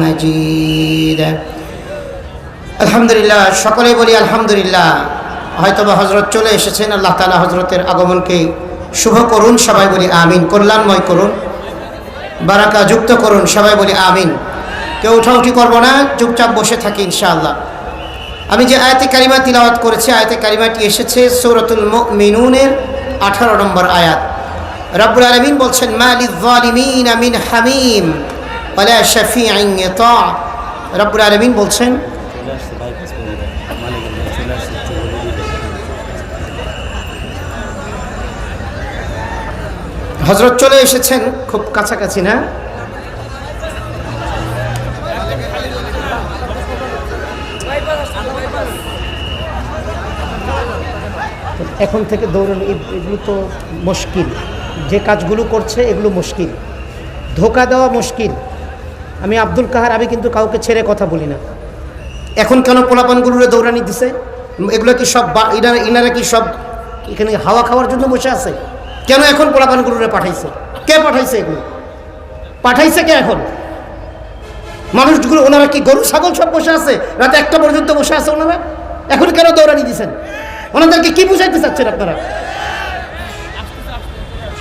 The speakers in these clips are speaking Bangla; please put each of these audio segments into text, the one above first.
মজিদ। আলহামদুলিল্লাহ, সকলে বলি আলহামদুলিল্লাহ। হয়তোবা হজরত চলে এসেছেন, আল্লাহ তালা হজরতের আগমনকে শুভ করুন, সবাই বলি আমিন। কল্যাণময় করুন, বারাকা যুক্ত করুন, সবাই বলি আমিন। কেউ উঠাউঠি করব না, চুপচাপ বসে থাকি ইনশাআল্লাহ। আমি যে আয়তে কারিমা তিলাওয়াত করেছি, আয়তে কারিমাটি এসেছে সৌরতুল মিনুনের আঠারো নম্বর আয়াত। রব্বুল আলমিন বলছেন মালিবিন আমিন হামিম। ওয়ালা শাফিঈন ইতা রব্বুল আলমিন বলছেন হজরত চলে এসেছেন খুব কাছাকাছি, না? এখন থেকে দৌড়ানো এগুলো তো মুশকিল। যে কাজগুলো করছে এগুলো মুশকিল। ধোকা দেওয়া মুশকিল। আমি আব্দুল কাহার, আমি কিন্তু কাউকে ছেড়ে কথা বলি না। এখন কেন পোলাপানগুলোরে দৌড়ানি দিছে? এগুলো কি সব বা- ইনারা ইনারা কি সব এখানে হাওয়া খাওয়ার জন্য বসে আছে? কেন এখন পোলাপানগুলোরে পাঠাইছে? কে পাঠাইছে এগুলো? পাঠাইছে কে এখন? মানুষগুলো ওনারা কি গরু, ছাগল সব বসে আছে? রাতে একটা পর্যন্ত বসে আছে ওনারা? এখন কেন দৌড়ানি দিছেন? ওনাদেরকে কি বুঝাইতে চাচ্ছেন আপনারা?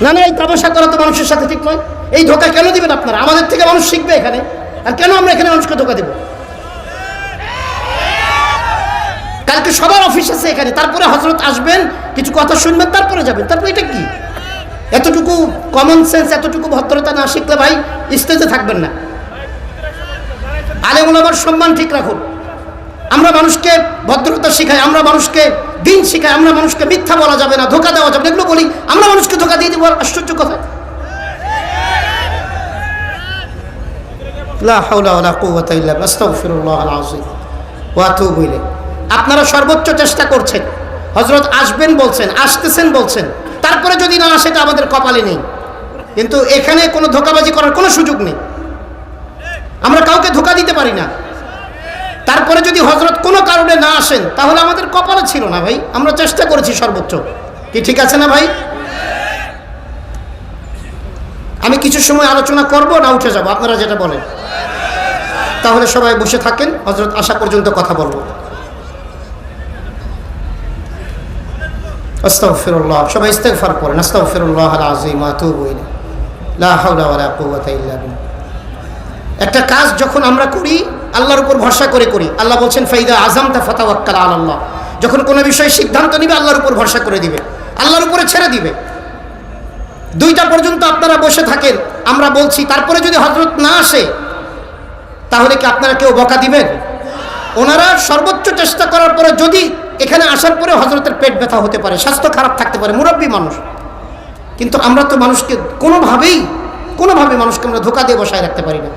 না না, এই তামাশা করা তো মানুষের সাথে ঠিক নয়। এই ধোকা কেন দিবেন আপনারা? আমাদের থেকে মানুষ শিখবে এখানে। আর কেন আমরা এখানে মানুষকে ধোকা দেব? কালকে সবার অফিস আছে এখানে। তারপরে হজরত আসবেন, কিছু কথা শুনবেন, তারপরে যাবেন। তারপরে এটা কি? এতটুকু কমন সেন্স এতটুকু ভদ্রতা না শিখলে ভাই স্টেজে থাকবেন না। আলেমুল আমার সম্মান ঠিক রাখুন। আমরা মানুষকে ভদ্রতা শিখাই, আমরা মানুষকে দিন শিখাই, আমরা মানুষকে মিথ্যা বলা যাবে না, ধোকা দেওয়া যাবে না। এগুলো বলি, আমরা মানুষকে ধোকা দিয়ে দেবো আশ্চর্য কথা। লা আপনারা সর্বোচ্চ চেষ্টা করছেন। হজরত আসবেন বলছেন, আসতেছেন বলছেন। তারপরে যদি না আসে এটা আমাদের কপালে নেই। কিন্তু এখানে কোনো ধোকাবাজি করার কোনো সুযোগ নেই। আমরা কাউকে ধোকা দিতে পারি না। তারপরে যদি হজরত কোনো কারণে না আসেন, তাহলে আমাদের কপালে ছিল না ভাই। আমরা চেষ্টা করেছি সর্বোচ্চ। কি ঠিক আছে না ভাই? আমি কিছু সময় আলোচনা করব, না উঠে যাব। আপনারা যেটা বলেন। তাহলে সবাই বসে থাকেন হজরত আসা পর্যন্ত কথা বলব। আস্তাগফিরুল্লাহ, সবাই ইস্তেগফার করেন, আস্তাগফিরুল্লাহ আল ওয়া আতুবু লা হাওলা ওয়ালা কুওয়াতা ইল্লা বিল্লাহ। একটা কাজ যখন আমরা করি, আল্লাহর উপর ভরসা করে করি, আল্লাহ বলছেন, ফাইদা আজম তা ফতাওয়াক্কাল আল্লাহ। যখন কোনো বিষয়ে সিদ্ধান্ত নিবে, আল্লাহর উপর ভরসা করে দিবে, আল্লাহর উপরে ছেড়ে দিবে। দুইটা পর্যন্ত আপনারা বসে থাকেন, আমরা বলছি, তারপরে যদি হজরত না আসে তাহলে কি আপনারা কেউ বকা দিবেন? ওনারা সর্বোচ্চ চেষ্টা করার পরে যদি এখানে আসার পরে হজরতের পেট ব্যথা হতে পারে, স্বাস্থ্য খারাপ থাকতে পারে, মুরব্বী মানুষ। কিন্তু আমরা তো মানুষকে কোনোভাবেই কোনোভাবে মানুষকে আমরা ধোকা দিয়ে বসায় রাখতে পারি না।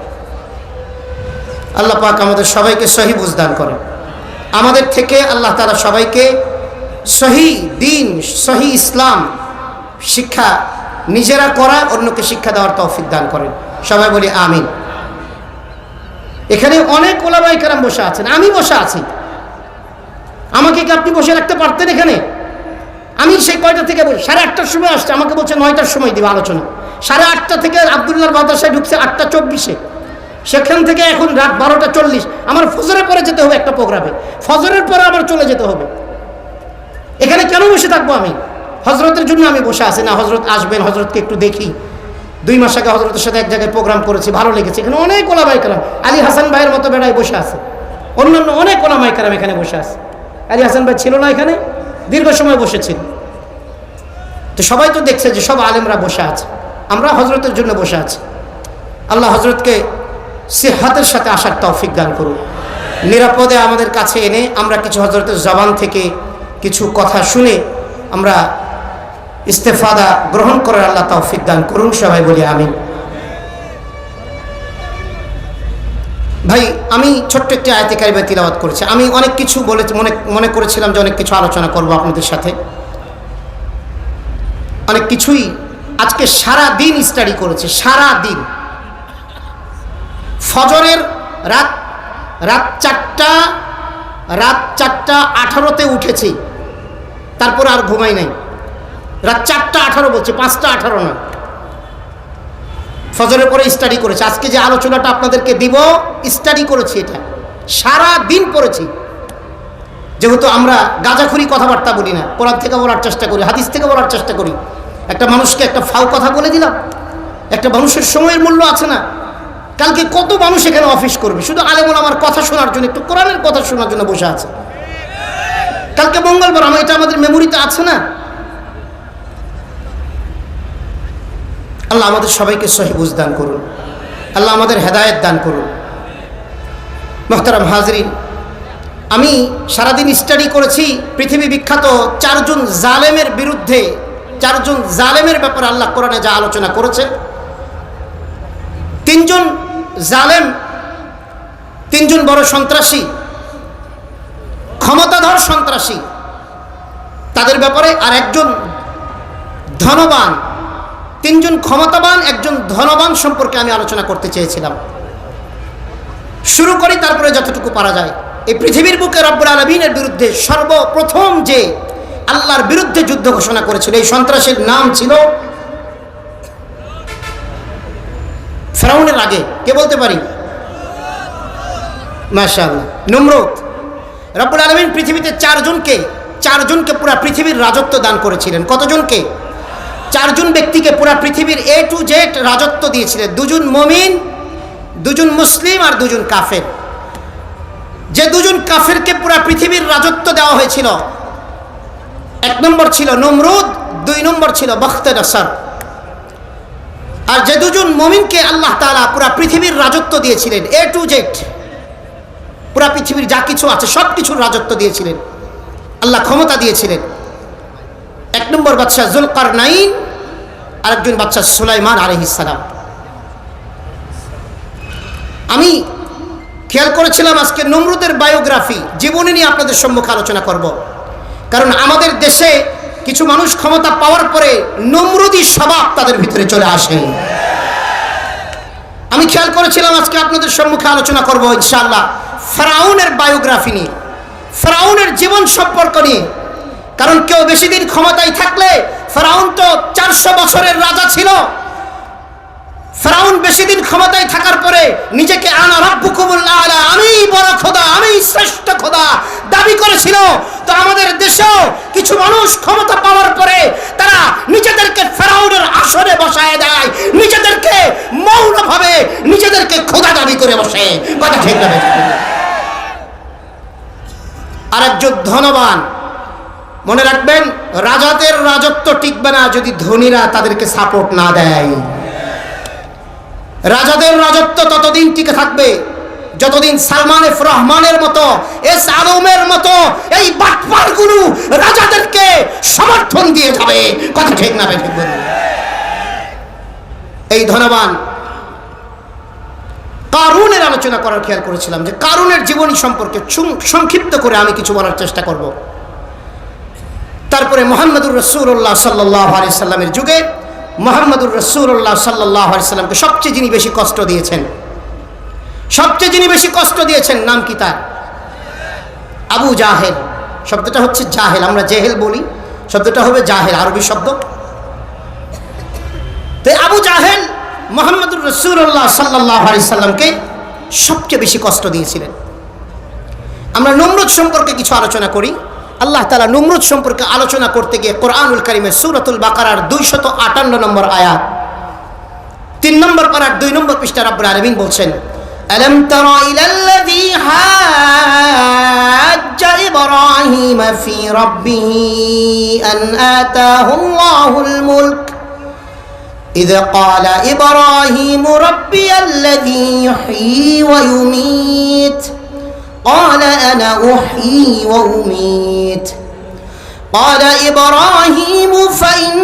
আল্লাহ পাক আমাদের সবাইকে সহি বুঝদান করেন। আমাদের থেকে আল্লাহ তারা সবাইকে সহি দিন, সহি ইসলাম শিক্ষা নিজেরা করা অন্যকে শিক্ষা দেওয়ার তৌফিক দান করেন। সবাই বলি আমিন। এখানে অনেক ওলামাই কারাম বসে আছেন, আমি বসে আছি। আমাকে কি আপনি বসে রাখতে পারতেন এখানে? আমি সেই কয়টা থেকে বলি, সাড়ে আটটার সময় আসছে, আমাকে বলছে নয়টার সময় দিবে আলোচনা। সাড়ে আটটা থেকে আবদুল্লাহ মাদ্রাসায় ঢুকছে আটটা চব্বিশে। সেখান থেকে এখন রাত বারোটা চল্লিশ। আমার ফজরের পরে যেতে হবে একটা প্রোগ্রামে। ফজরের পরে আমার চলে যেতে হবে। এখানে কেন বসে থাকব আমি? হজরতের জন্য আমি বসে আছি। না হজরত আসবেন হজরতকে একটু দেখি। দুই মাস আগে হজরতের সাথে এক জায়গায় প্রোগ্রাম করেছি, ভালো লেগেছে। এখানে অনেক ওলামাই কালাম আলী হাসান ভাইয়ের মতো বেড়ায় বসে আছে। অন্যান্য অনেক ওলামাই কালাম এখানে বসে আছে। আলী হাসান ভাই ছিল না এখানে, দীর্ঘ সময় বসেছিল। তো সবাই তো দেখছে যে সব আলেমরা বসে আছে। আমরা হজরতের জন্য বসে আছি। আল্লাহ হজরতকে সেহাতের সাথে আসার তৌফিক দান করুন। নিরাপদে আমাদের কাছে এনে আমরা কিছু হজরতের জবান থেকে কিছু কথা শুনে আমরা ইস্তেফাদা গ্রহণ করার আল্লাহ তৌফিক দান করুন, সবাই বলি আমিন। ভাই, আমি ছোট্ট একটি আয়তে কারিমা তিলাবাত করেছি। আমি অনেক কিছু বলে মনে মনে করেছিলাম যে অনেক কিছু আলোচনা করব আপনাদের সাথে। অনেক কিছুই আজকে সারা দিন স্টাডি করেছে সারা দিন ফজরের রাত রাত চারটা রাত চারটা আঠারোতে উঠেছি। তারপর আর ঘুমাই নাই। রাত চারটা আঠারো বলছে, পাঁচটা আঠারো না। ফজরের পরে স্টাডি করেছে। আজকে যে আলোচনাটা আপনাদেরকে দিব স্টাডি করেছি এটা। সারা দিন পড়েছি। যেহেতু আমরা গাঁজাখুরি কথাবার্তা বলি না, কোরআন থেকে বলার চেষ্টা করি, হাদিস থেকে বলার চেষ্টা করি। একটা মানুষকে একটা ফাও কথা বলে দিলাম। একটা মানুষের সময়ের মূল্য আছে না। কালকে কত মানুষ এখানে অফিস করবে? শুধু আলেমুল আমার কথা শোনার জন্য, একটু কোরআনের কথা শোনার জন্য বসে আছে। কালকে মঙ্গলবার, আমার এটা আমাদের মেমোরিতে আছে না? আল্লাহ আমাদের সবাইকে সহি দান করুন। আল্লাহ আমাদের হেদায়েত দান করুন। মোহতারাম হাজরিন, আমি সারাদিন স্টাডি করেছি, পৃথিবী বিখ্যাত চারজন জালেমের বিরুদ্ধে, চারজন জালেমের ব্যাপারে আল্লাহ কোরআনে যা আলোচনা করেছে। তিনজন জালেম, তিনজন বড় সন্ত্রাসী, ক্ষমতাধর সন্ত্রাসী, তাদের ব্যাপারে আর একজন ধনবান তিনজন ক্ষমতাবান, একজন ধনবান সম্পর্কে আমি আলোচনা করতে চেয়েছিলাম। শুরু করি, তারপরে যতটুকু পারা যায়। এই পৃথিবীর বুকে রব্বুল আলমিনের বিরুদ্ধে সর্বপ্রথম যে আল্লাহর বিরুদ্ধে যুদ্ধ ঘোষণা করেছিল, এই সন্ত্রাসের নাম ছিল ফেরাউনের আগে। কে বলতে পারি? মাশাআল্লাহ। নমরুদ। রব্বুল আলমিন পৃথিবীতে চারজনকে চারজনকে পুরা পৃথিবীর রাজত্ব দান করেছিলেন। কতজনকে? চারজন ব্যক্তিকে পুরা পৃথিবীর এ টু জেড রাজত্ব দিয়েছিলেন। দুজন মমিন, দুজন মুসলিম আর দুজন কাফের। যে দুজন কাফেরকে পুরা পৃথিবীর রাজত্ব দেওয়া হয়েছিল, এক নম্বর ছিল নমরুদ, দুই নম্বর ছিল বখতের আসার আর যে দুজন মমিনকে আল্লাহ তালা পুরা পৃথিবীর রাজত্ব দিয়েছিলেন এ টু জেড পুরা পৃথিবীর যা কিছু আছে সব কিছুর রাজত্ব দিয়েছিলেন। আল্লাহ ক্ষমতা দিয়েছিলেন। এক নম্বর বাচ্চা জুলকার নাইন আরেকজন বাচ্চা সুলাইমান আলহিসাম আমি খেয়াল করেছিলাম আজকে নমরুদের বায়োগ্রাফি, জীবনী নিয়ে আপনাদের সম্মুখে আলোচনা করব। কারণ আমাদের দেশে কিছু মানুষ ক্ষমতা পাওয়ার পরে নমরুদি স্বভাব তাদের ভিতরে চলে আসে। আমি খেয়াল করেছিলাম আজকে আপনাদের সম্মুখে আলোচনা করব ইনশাআল্লাহ, ফেরাউনের বায়োগ্রাফি নিয়ে। ফেরাউনের জীবন সম্পর্ক নিয়ে। কারণ কেউ বেশি দিন ক্ষমতায় থাকলে ফেরাউন তো চারশো বছরের রাজা ছিল। ফেরাউন বেশি দিন ক্ষমতায় থাকার পরে নিজেকে আনা রব্বুকুমুল্লাহ আলা, আমি বড় খোদা, আমি শ্রেষ্ঠ খোদা দাবি করেছিল। তো আমাদের দেশেও কিছু মানুষ ক্ষমতা পাওয়ার পরে তারা নিজেদেরকে ফেরাউনের আসরে বসায় দেয়, নিজেদেরকে মৌনভাবে নিজেদেরকে খোদা দাবি করে বসে। কথা ঠিক না বেঠিক না? আরেকজন ধনবান মনে রাখবেন, রাজাদের রাজত্ব টিকবে না যদি ধনীরা তাদেরকে সাপোর্ট না দেয়। রাজাদের রাজত্ব ততদিন টিকে থাকবে, যতদিন সালমান এফ রহমানের মতো, এস আলমের মতো, এই বাটপারগুলো রাজাদেরকে সমর্থন দিয়ে যাবে। কথা ঠিক না ঠিক বলুন। এই ধনবান, কারুনের আলোচনা করার খেয়াল করেছিলাম যে কারুনের জীবনী সম্পর্কে সংক্ষিপ্ত করে আমি কিছু বলার চেষ্টা করব। তারপরে মোহাম্মদুর রসুল্লাহ সাল্লাহ আলি সাল্লামের যুগে মোহাম্মদুর রসুল্লাহ সাল্লাহ আলি সাল্লামকে সবচেয়ে যিনি বেশি কষ্ট দিয়েছেন। সবচেয়ে যিনি বেশি কষ্ট দিয়েছেন নাম কি তার? আবু জাহেল। শব্দটা হচ্ছে জাহেল। আমরা জেহেল বলি। শব্দটা হবে জাহেল, আরবি শব্দ। তো আবু জাহেল মোহাম্মদুর রসুল্লাহ সাল্লাহ আলি সাল্লামকে সবচেয়ে বেশি কষ্ট দিয়েছিলেন। আমরা নমরুদ সম্পর্কে কিছু আলোচনা করি। আল্লাহ তালা নমরুদ সম্পর্কে আলোচনা করতে গিয়ে কোরআনুল করিমের সুরতুল বাকারার দুইশত আটান্ন নম্বর আয়াত তিন নম্বর পারার দুই নম্বর পৃষ্ঠা রাব্বুল আলামিন বলছেন ألم تر إلى الذي حاج إبراهيم في ربه أن آتاه الله الملك إذ قال إبراهيم ربي الذي يحيي ويميت قال أنا أحيي وأميت. قال إبراهيم فإن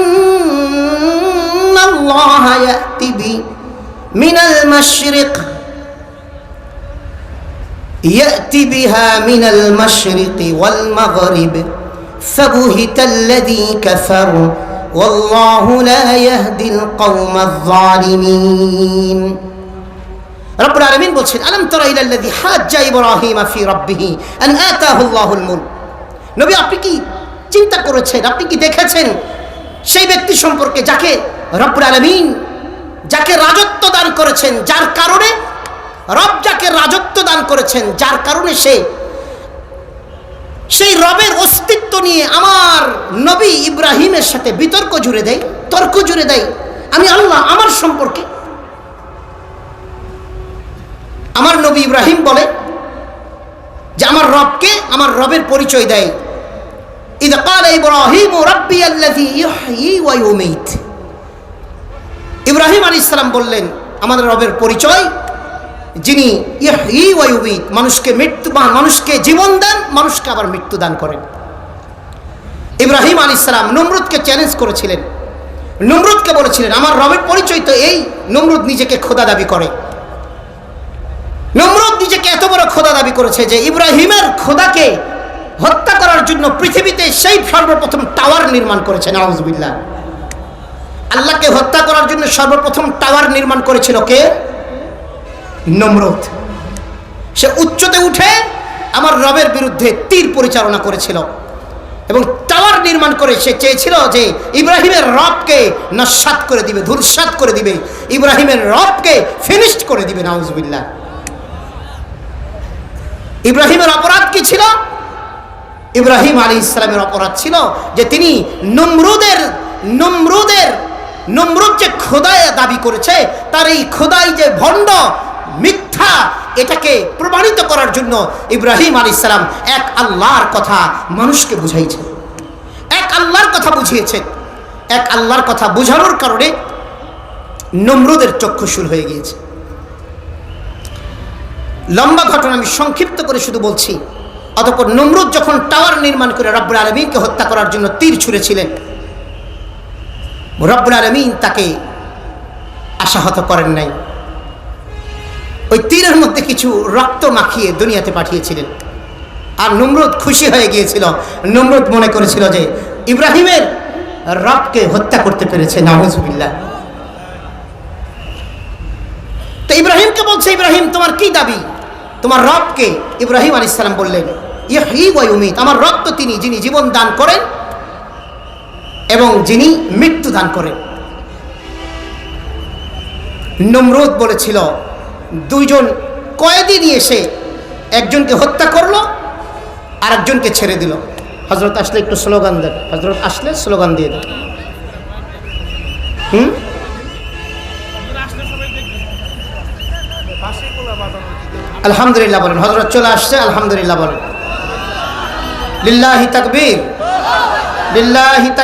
الله يأتي بي من المشرق. يأتي بها من المشرق والمغرب. فبهت الذي كفر. والله لا يهدي القوم الظالمين. রব্বুল আলমিন বলছেন, আলম তোরা ইলাল্লাদি হাজ্জা ইব্রাহিম আফি রব্বিহি আন আতাহুল্লাহুল মুল নবী, আপনি কি চিন্তা করেছেন? আপনি কি দেখেছেন সেই ব্যক্তি সম্পর্কে যাকে রব্বুল আলমিন, যাকে রাজত্ব দান করেছেন, যার কারণে রব যাকে রাজত্ব দান করেছেন, যার কারণে সে, সেই রবের অস্তিত্ব নিয়ে আমার নবী ইব্রাহিমের সাথে বিতর্ক জুড়ে দেয়, তর্ক জুড়ে দেয়। আমি আল্লাহ আমার সম্পর্কে আমার নবী ইব্রাহিম বলে যে আমার রবকে আমার রবের পরিচয় দেয়। ইব্রাহিম আলী ইসলাম ইব্রাহিম বললেন আমাদের রবের পরিচয়, যিনি মানুষকে মৃত্যু, মানুষকে জীবন দেন, মানুষকে আবার মৃত্যু দান করেন। ইব্রাহিম আলী ইসলাম নমরুদকে চ্যালেঞ্জ করেছিলেন। নমরুদকে বলেছিলেন, আমার রবের পরিচয় তো এই, নমরুদ নিজেকে খোদা দাবি করে। নিজেকে এত বড় খোদা দাবি করেছে যে ইব্রাহিমের খোদাকে হত্যা করার জন্য পৃথিবীতে সেই সর্বপ্রথম টাওয়ার নির্মাণ করেছে নাউজবিল্লাহ। আল্লাহকে হত্যা করার জন্য সর্বপ্রথম টাওয়ার নির্মাণ করেছিল কে? নমরুদ। সে উচ্চতে উঠে আমার রবের বিরুদ্ধে তীর পরিচালনা করেছিল এবং টাওয়ার নির্মাণ করে সে চেয়েছিল যে ইব্রাহিমের রবকে নস্বাত করে দিবে ধূলসাত করে দিবে। ইব্রাহিমের রবকে ফিনিশড করে দিবে, নাউজবিল্লাহ। ইব্রাহিমের অপরাধ কি ছিল? ইব্রাহিম আলী ইসলামের অপরাধ ছিল যে তিনি নমরুদের নমরুদের, নমরুদ যে খোদায় দাবি করেছে, তার এই খোদাই যে ভণ্ড, মিথ্যা, এটাকে প্রমাণিত করার জন্য ইব্রাহিম আলী ইসলাম এক আল্লাহর কথা মানুষকে বুঝাইছেন। এক আল্লাহর কথা বুঝিয়েছেন। এক আল্লাহর কথা বোঝানোর কারণে নমরুদের চক্ষুশুল হয়ে গিয়েছে। লম্বা ঘটনা আমি সংক্ষিপ্ত করে শুধু বলছি। অতপর নমরুদ যখন টাওয়ার নির্মাণ করে রব্বুল আলমিনকে হত্যা করার জন্য তীর ছুঁড়েছিলেন, রব্বুল আলমিন তাকে আশাহত করেন নাই। ওই তীরের মধ্যে কিছু রক্ত মাখিয়ে দুনিয়াতে পাঠিয়েছিলেন। আর নমরুদ খুশি হয়ে গিয়েছিল। নমরুদ মনে করেছিল যে ইব্রাহিমের রবকে হত্যা করতে পেরেছে নাহজুবিল্লাহ তো ইব্রাহিমকে বলছে, ইব্রাহিম, তোমার কি দাবি? তোমার রবকে ইব্রাহিম আলী সালাম বললেন ইহি ওয়ুমিত আমার রব তো তিনি, যিনি জীবন দান করেন এবং যিনি মৃত্যু দান করেন। নমরুদ বলেছিল, দুইজন কয়েদি নিয়ে এসে একজনকে হত্যা করল আর একজনকে ছেড়ে দিল। হজরত আসলে একটু স্লোগান দেন হজরত আসলে স্লোগান দিয়ে দেন। হুম? আলহামদুলিল্লাহ বলেন। হজরত চলে আসছে আলহামদুলিল্লাহ বলেন। লিল্লাহি তাকবীর। লিল্লাহি তাক